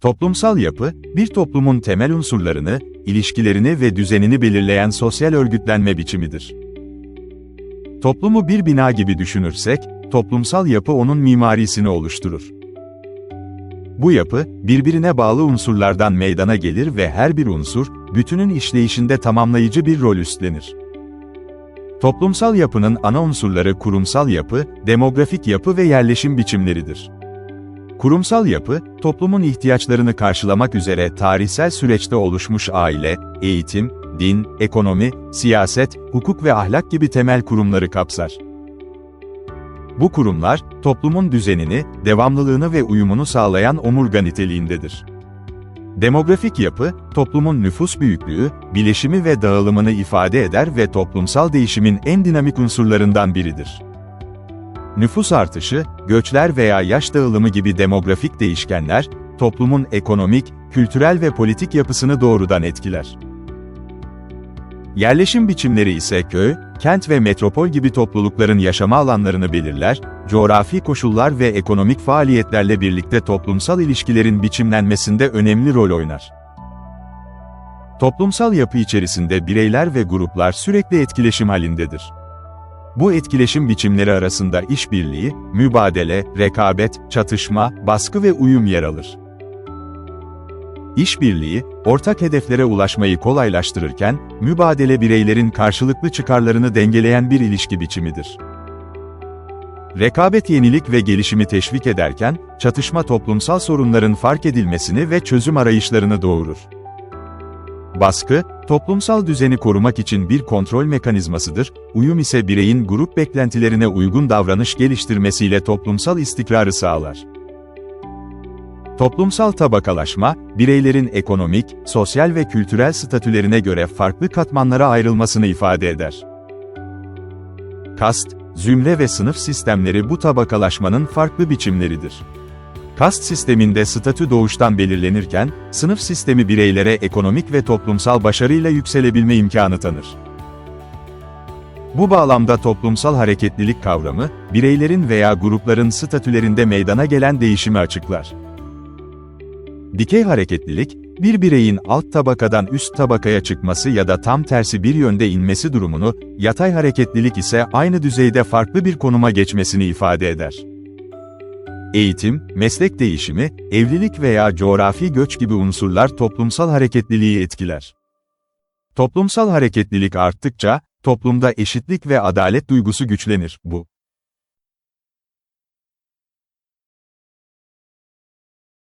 Toplumsal yapı, bir toplumun temel unsurlarını, ilişkilerini ve düzenini belirleyen sosyal örgütlenme biçimidir. Toplumu bir bina gibi düşünürsek, toplumsal yapı onun mimarisini oluşturur. Bu yapı, birbirine bağlı unsurlardan meydana gelir ve her bir unsur, bütünün işleyişinde tamamlayıcı bir rol üstlenir. Toplumsal yapının ana unsurları kurumsal yapı, demografik yapı ve yerleşim biçimleridir. Kurumsal yapı, toplumun ihtiyaçlarını karşılamak üzere tarihsel süreçte oluşmuş aile, eğitim, din, ekonomi, siyaset, hukuk ve ahlak gibi temel kurumları kapsar. Bu kurumlar, toplumun düzenini, devamlılığını ve uyumunu sağlayan omurga niteliğindedir. Demografik yapı, toplumun nüfus büyüklüğü, bileşimi ve dağılımını ifade eder ve toplumsal değişimin en dinamik unsurlarından biridir. Nüfus artışı, göçler veya yaş dağılımı gibi demografik değişkenler, toplumun ekonomik, kültürel ve politik yapısını doğrudan etkiler. Yerleşim biçimleri ise köy, kent ve metropol gibi toplulukların yaşama alanlarını belirler, coğrafi koşullar ve ekonomik faaliyetlerle birlikte toplumsal ilişkilerin biçimlenmesinde önemli rol oynar. Toplumsal yapı içerisinde bireyler ve gruplar sürekli etkileşim halindedir. Bu etkileşim biçimleri arasında işbirliği, mübadele, rekabet, çatışma, baskı ve uyum yer alır. İşbirliği, ortak hedeflere ulaşmayı kolaylaştırırken, mübadele bireylerin karşılıklı çıkarlarını dengeleyen bir ilişki biçimidir. Rekabet yenilik ve gelişimi teşvik ederken, çatışma toplumsal sorunların fark edilmesini ve çözüm arayışlarını doğurur. Baskı, toplumsal düzeni korumak için bir kontrol mekanizmasıdır, uyum ise bireyin grup beklentilerine uygun davranış geliştirmesiyle toplumsal istikrarı sağlar. Toplumsal tabakalaşma, bireylerin ekonomik, sosyal ve kültürel statülerine göre farklı katmanlara ayrılmasını ifade eder. Kast, zümre ve sınıf sistemleri bu tabakalaşmanın farklı biçimleridir. Kast sisteminde statü doğuştan belirlenirken, sınıf sistemi bireylere ekonomik ve toplumsal başarıyla yükselebilme imkanı tanır. Bu bağlamda toplumsal hareketlilik kavramı, bireylerin veya grupların statülerinde meydana gelen değişimi açıklar. Dikey hareketlilik, bir bireyin alt tabakadan üst tabakaya çıkması ya da tam tersi bir yönde inmesi durumunu, yatay hareketlilik ise aynı düzeyde farklı bir konuma geçmesini ifade eder. Eğitim, meslek değişimi, evlilik veya coğrafi göç gibi unsurlar toplumsal hareketliliği etkiler. Toplumsal hareketlilik arttıkça, toplumda eşitlik ve adalet duygusu güçlenir. Bu,